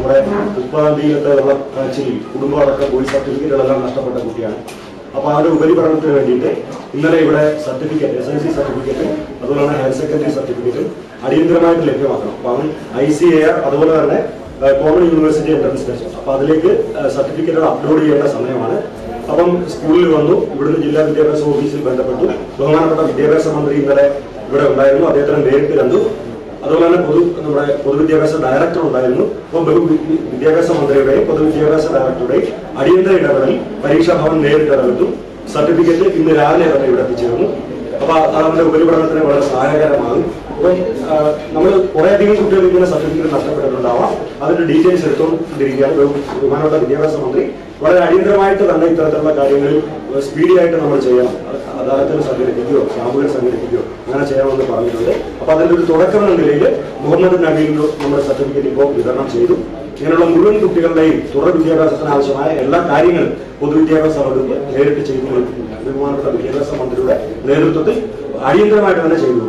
നമ്മുടെ മുപ്പതാം തീയതിയിലത്തെ വെള്ളം കാച്ചിലിൽ കുടുംബമടക്കം പോയി സർട്ടിഫിക്കറ്റുകളെല്ലാം നഷ്ടപ്പെട്ട കുട്ടിയാണ്. അപ്പോൾ അവരുടെ ഉപരിപഠനത്തിന് വേണ്ടിയിട്ട് ഇന്നലെ ഇവിടെ certificate S L C certificate അതുപോലെ തന്നെ ഹയർ സെക്കൻഡറി സർട്ടിഫിക്കറ്റ് അടിയന്തരമായിട്ട് ലഭ്യമാക്കണം. അപ്പൊ അവൻ ഐ സി എ ആർ അതുപോലെ തന്നെ കോമൺ യൂണിവേഴ്സിറ്റി എൻട്രൻസ് ടെസ്റ്റ്. അപ്പൊ അതിലേക്ക് സർട്ടിഫിക്കറ്റ് അപ്ലോഡ് ചെയ്യേണ്ട സമയമാണ്. അപ്പം സ്കൂളിൽ വന്നു ഇവിടുന്ന് ജില്ലാ വിദ്യാഭ്യാസ ഓഫീസിൽ ബന്ധപ്പെട്ടു. ബഹുമാനപ്പെട്ട വിദ്യാഭ്യാസ മന്ത്രി ഇന്നലെ ഇവിടെ ഉണ്ടായിരുന്നു. അദ്ദേഹത്തിനെ നേരിട്ട് കണ്ടു. അതുപോലെ തന്നെ പൊതു നമ്മുടെ പൊതുവിദ്യാഭ്യാസ ഡയറക്ടർ ഉണ്ടായിരുന്നു. അപ്പോൾ വിദ്യാഭ്യാസ മന്ത്രിയുടെയും പൊതുവിദ്യാഭ്യാസ ഡയറക്ടറുടെയും അടിയന്തര ഇടപെടൽ പരീക്ഷാ ഭവൻ നേരിട്ട് ഇടപെട്ടു സർട്ടിഫിക്കറ്റ് ഇന്ന് രാവിലെ തന്നെ ഇവിടെ എത്തിച്ചേർന്നു. അപ്പൊ അവന്റെ ഉപരിപഠനത്തിന് വളരെ സഹായകരമാകും. അപ്പം നമ്മൾ കുറേയധികം കുട്ടികൾ ഇങ്ങനെ സർട്ടിഫിക്കറ്റ് നഷ്ടപ്പെട്ടിട്ടുണ്ടാവാം. അതിന്റെ ഡീറ്റെയിൽസ് എടുത്തുകൊണ്ടിരിക്കുകയാണ് ബഹു- ബഹുമാനപ്പെട്ട വിദ്യാഭ്യാസ മന്ത്രി. വളരെ അടിയന്തരമായിട്ട് തന്നെ ഇത്തരത്തിലുള്ള കാര്യങ്ങളിൽ സ്പീഡി ആയിട്ട് നമ്മൾ ചെയ്യണം. അദാലത്തിൽ സംഘടിപ്പിക്കുകയോ ക്യാമ്പുകൾ സംഘടിപ്പിക്കുകയോ അങ്ങനെ ചെയ്യണമെന്ന് പറഞ്ഞിട്ടുണ്ട്. അപ്പൊ അതിന്റെ ഒരു തുടക്കം എന്ന നിലയിൽ മുഹമ്മദ് നബീലിന് നമ്മുടെ സർട്ടിഫിക്കറ്റ് ഇപ്പോൾ വിതരണം ചെയ്തു. ഇങ്ങനെയുള്ള മുഴുവൻ കുട്ടികളുടെയും തുടർ വിദ്യാഭ്യാസത്തിന് ആവശ്യമായ എല്ലാ കാര്യങ്ങളും പൊതുവിദ്യാഭ്യാസ വകുപ്പ് നേരിട്ട് ചെയ്തു ബഹുമാനപ്പെട്ട വിദ്യാഭ്യാസ മന്ത്രിയുടെ നേതൃത്വത്തിൽ അടിയന്തരമായിട്ട് തന്നെ ചെയ്തു